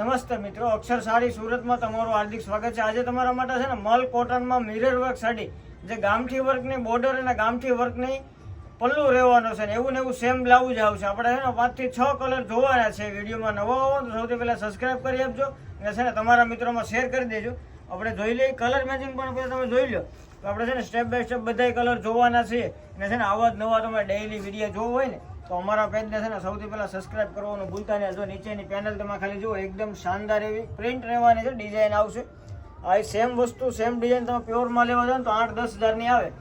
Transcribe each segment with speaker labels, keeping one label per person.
Speaker 1: નમસ્તે મિત્રો, અક્ષર સાડી સુરતમાં તમારું હાર્દિક સ્વાગત છે. આજે તમારા માટે છે ને મલ કોટનમાં મિરર વર્ક સાડી, જે ગામઠી વર્કની બોર્ડર અને ગામઠી વર્કની પલ્લુ રહેવાનો છે ને, એવું ને એવું સેમ બ્લાઉઝ આવશે. આપણે છે ને, પાંચથી છ કલર જોવાના છે વિડીયોમાં. નવા આવો તો સૌથી પહેલાં સબસ્ક્રાઇબ કરી આપજો અને છે ને, તમારા મિત્રોમાં શેર કરી દેજો. આપણે જોઈ લઈએ કલર મેચિંગ પણ તમે જોઈ લો. તો આપણે છે ને સ્ટેપ બાય સ્ટેપ બધાય કલર જોવાના છે. અને છે ને આવા જ નવા તમે ડેઈલી વીડિયો જોવો હોય ને, તો અમારા પેજને છે ને સૌથી પહેલાં સબસ્ક્રાઇબ કરવાનું ભૂલતા નહીં. જો નીચેની પેનલ તમે ખાલી જુઓ, એકદમ શાનદાર એવી પ્રિન્ટ રહેવાની છે ડિઝાઇન આવશે. આ સેમ વસ્તુ સેમ ડિઝાઇન તમે પ્યોરમાં લેવા જાઓ તો આઠ દસ હજારની આવે.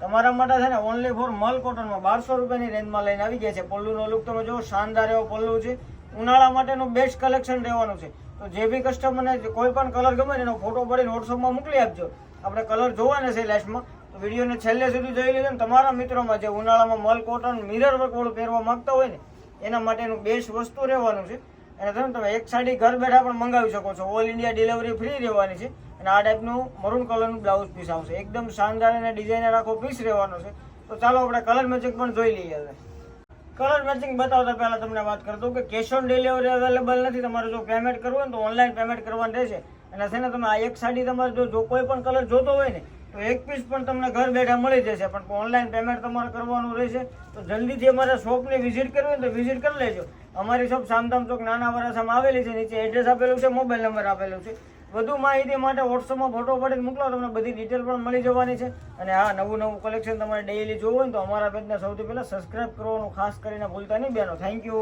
Speaker 1: તમારા માટે છે ને ઓનલી ફોર મલ કોટનમાં બારસો રૂપિયાની રેન્જમાં લઈને આવી ગયા છે. પલ્લુનો લુક તમે જુઓ, શાનદાર એવો પલ્લુ છે. ઉનાળા માટેનું બેસ્ટ કલેક્શન રહેવાનું છે. તો જે બી કસ્ટમરને કોઈ પણ કલર ગમે એનો ફોટો પડીને વોટ્સઅપમાં મોકલી આપજો. આપણે કલર જોવાના છે લાસ્ટમાં તો વિડીયોને છેલ્લે સુધી જોઈ લેજો ને તમારા મિત્રોમાં જે ઉનાળામાં મલ કોટન મિરર વર્કવાળું પહેરવા માંગતા હોય ને, એના માટેનું બેસ્ટ વસ્તુ રહેવાનું છે. અને તમે તમે એક સાડી ઘર બેઠા પણ મંગાવી શકો છો. ઓલ ઇન્ડિયા ડિલિવરી ફ્રી રહેવાની છે. અને આ ટાઈપનું મરૂન કલરનું બ્લાઉઝ પીસ આવશે. એકદમ શાનદાર અને ડિઝાઇનર આખો પીસ રહેવાનો છે. તો ચાલો આપણે કલર મેચિંગ પણ જોઈ લઈએ હવે. કલર મેચિંગ બતાવતા પહેલાં તમને વાત કરી દઉં કે કેશ ઓન ડિલિવરી અવેલેબલ નથી. તમારે જો પેમેન્ટ કરવું હોય તો ઓનલાઈન પેમેન્ટ કરવાનું રહેશે. અને છે ને તમે આ એક સાડી તમારે જો જો કોઈ પણ કલર જોતો હોય ને, તો એક પીસ પણ તમને ઘર બેઠા મળી જશે. પણ ઓનલાઈન પેમેન્ટ તમારે કરવાનું રહેશે. તો જલ્દીથી અમારા શોપની વિઝિટ કરવી હોય તો વિઝિટ કરી લેજો. અમારી શોપ સામધામ ચોક નાના વરાસામાં આવેલી છે, નીચે એડ્રેસ આપેલું છે મોબાઈલ નંબર આપેલું છે. વધુ માહિતી માટે વોટ્સઅપમાં ફોટો પાડીને મોકલો, તમને બધી ડિટેલ પણ મળી જવાની છે. અને હા, નવું નવું કલેક્શન તમારે ડેઈલી જોવું હોય તો અમારા પેજને સૌથી પહેલાં સબસ્ક્રાઇબ કરવાનું ખાસ કરીને ભૂલતા નહીં બેનો. Thank you